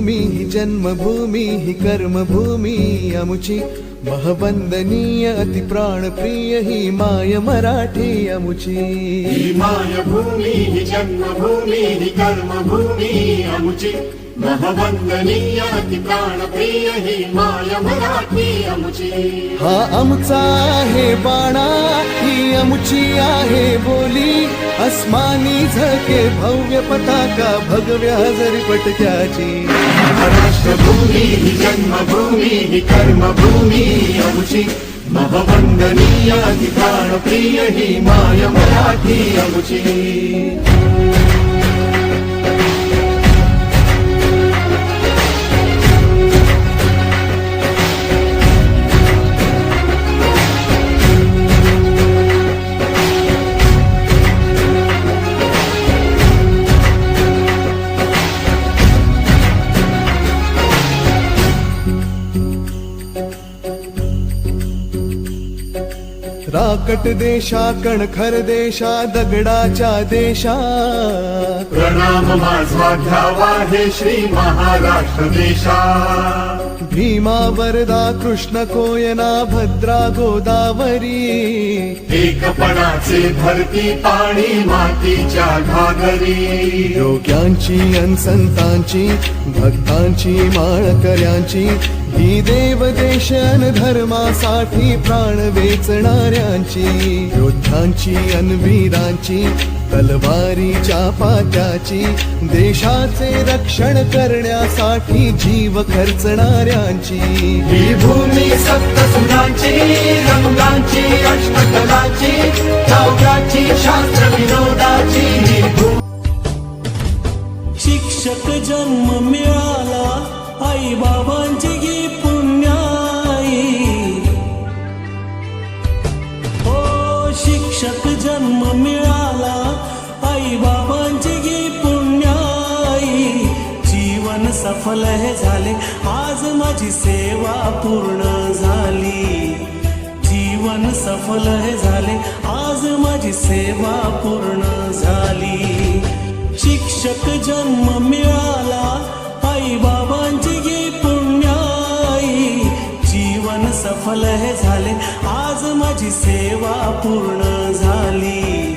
भूमी ही जन्मभूमी ही कर्मभूमी अमुची महवंदनीय अति प्राणप्रिय ही माय मराठी अमुची. ही मायभूमी ही जन्मभूमी ही कर्मभूमी अमुची. महवंदनीय अति प्राणप्रिय ही माय मराठी अमुची. हा आमचा आहे बाणा ही अमुची आहे बोली. अस्मानी झके भव्य पताका भगव्या जरी पटक्याची. महाराष्ट्रभूमी ही जन्मभूमी ही कर्मभूमी अमुची महवंदनीय अति प्राणप्रिय ही माय मराठी अमुची राकट देशा कणखर देशा दगडाच्या देशा. प्रणाम माझा घ्यावा हे श्री महाराष्ट्र देशा. भीमा वरदा कृष्ण कोयना भद्रा गोदावरी. एकपणाचे भरती पाणी मातीच्या घागरी. योग्यांची अनसंतांची भक्तांची माळकऱ्यांची ही देव देश अन धर्मासाठी प्राण वेचणाऱ्यांची. योद्ध्यांची अनवीरांची तलवारीच्या पात्याची देशाचे रक्षण करण्यासाठी जीव खर्चणाऱ्यांची. ही भूमी सप्तसुरांची रंगांची अष्टकलाची शास्त्र सफल झाले. आज माझी सेवा पूर्ण झाली. जीवन सफल झाले. आज माझी सेवा पूर्ण झाली. शिक्षक जन्म मिळाला. आई बाबांची गी पुण्याई जीवन सफल हे झाले. आज माझी सेवा पूर्ण झाली.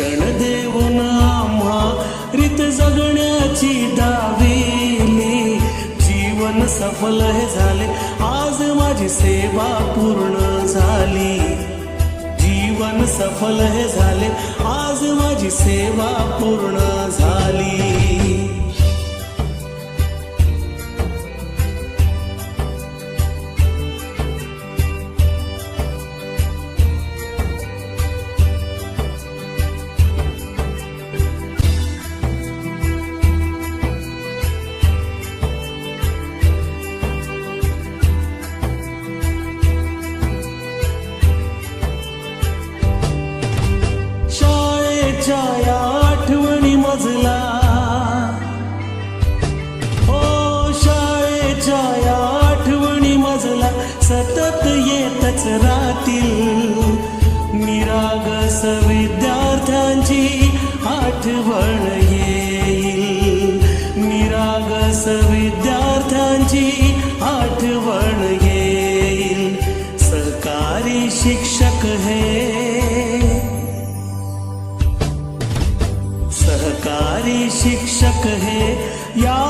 क्षण देऊन आम्हा रीत जगण्याची दाविली जीवन सफल हे झाले. आज माझी सेवा पूर्ण झाली. जीवन सफल हे झाले. आज माझी सेवा पूर्ण झाली. सतत येतच राहतील. निरागस विद्यार्थ्यांची आठवण येईल. निरागस विद्यार्थ्यांची आठवण येईल. सरकारी शिक्षक हे सहकारी शिक्षक हे या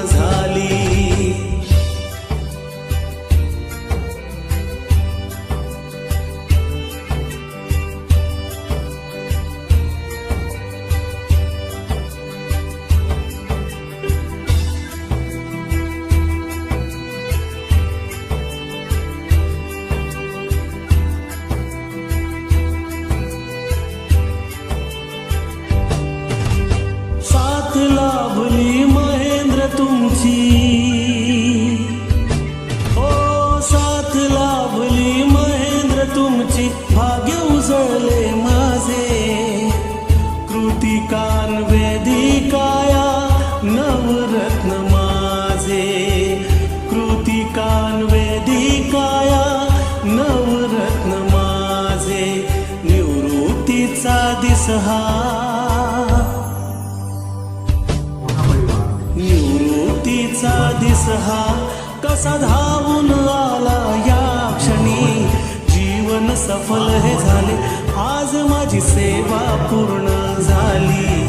साथ लाभली महेंद्र तुमची. ओ साथ लाभली महेंद्र तुमची. भाग्य उजळले माझे. कृतिकान वेदिकाया नवरत्न निवृत्तीचा हा कसा धावून आला या क्षणी? जीवन सफल हे झाले आज माझी सेवा पूर्ण झाली.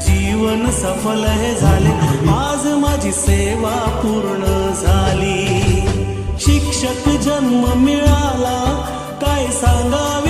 जीवन सफल हे झाले आज माझी सेवा पूर्ण झाली. शिक्षक जन्म मिळाला काय सांगावे?